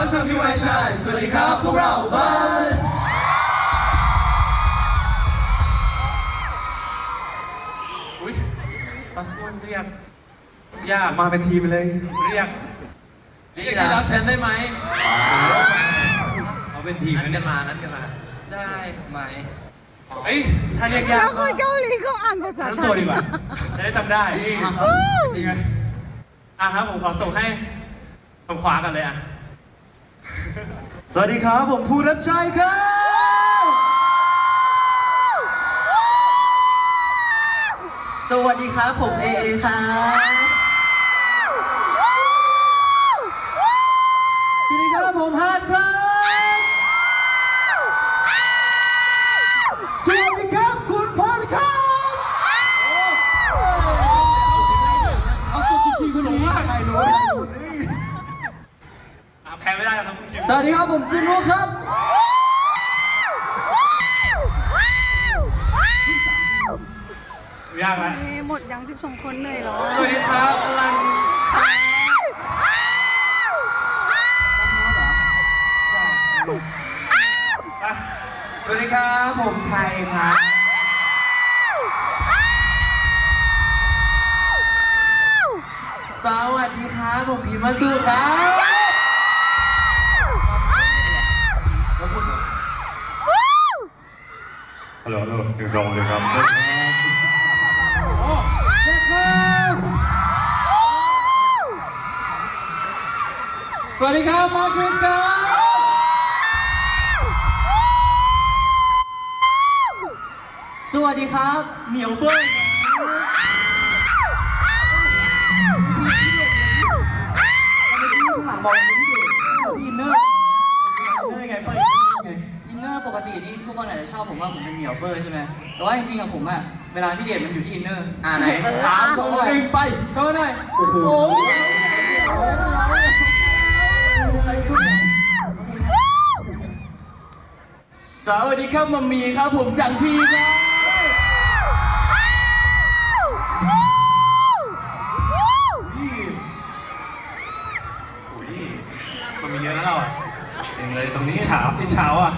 ก็สวัสดีวัยชายสวัสดีครับ พวกเราบัสอุ้ยบัสอ้วนเรียกยากมาเป็นทีมเลย เรียกเรียกที่รับแทนได้ไหมเอาเป็นทีมนัดกันมานัดกันมา ได้ไหมเฮ้ยถ้าเรียกยาแล้กวคนเกาหลีเขาอ่านภาษารู้ไทตัวยดีกว่าจะได้จำได้นี่อู้จริงไหมอะครับผมขอส่งให้ผมขวากันเลยอะ สวัสดีครับผมภูรัชชัยครับ สวัสดีครับผมเอเอครับสวัสดีครับผมฮาร์ดครับ อะแพ้ไม่ได้แล้วครับคุณคิมสวัสดีครับผมจินวุกครับ ยากไหมเอ๊ะหมดยัง12คนเลยเหรอสวัสดีครับอลันอะสวัสดีครับผมไทยครับสวัสดีครับผมพีมาสุครับ ฮัลโหลฮัลโหลหนึ่งสองเลยครับสวัสดีครับมาคริสครับสวัสดีครับ เหมียวเบิ้ลข้างหลังบอกว่าพี่เด็กอินเนอร์อินเนอร์ไงเปิดอินเนอร์ป กตินี่ทุกคนอาจจะชอบผมว่าผมเป็นเหมียวเบอร์ใช่ไหมแต่ว่าจริงๆอะผมอะเวลาพี่เดชมันอยู่ที่อินเนอร์อ่าไหนสามสองหนึ่งไปเข้ามาหน่อยโอ้โหสวัสดีครับมัมมี่ครับผมจังทีครับอุ้ยมันมีเยอะนะเราอะเองเลยตรงนี้เฉาไอ้เฉาอะ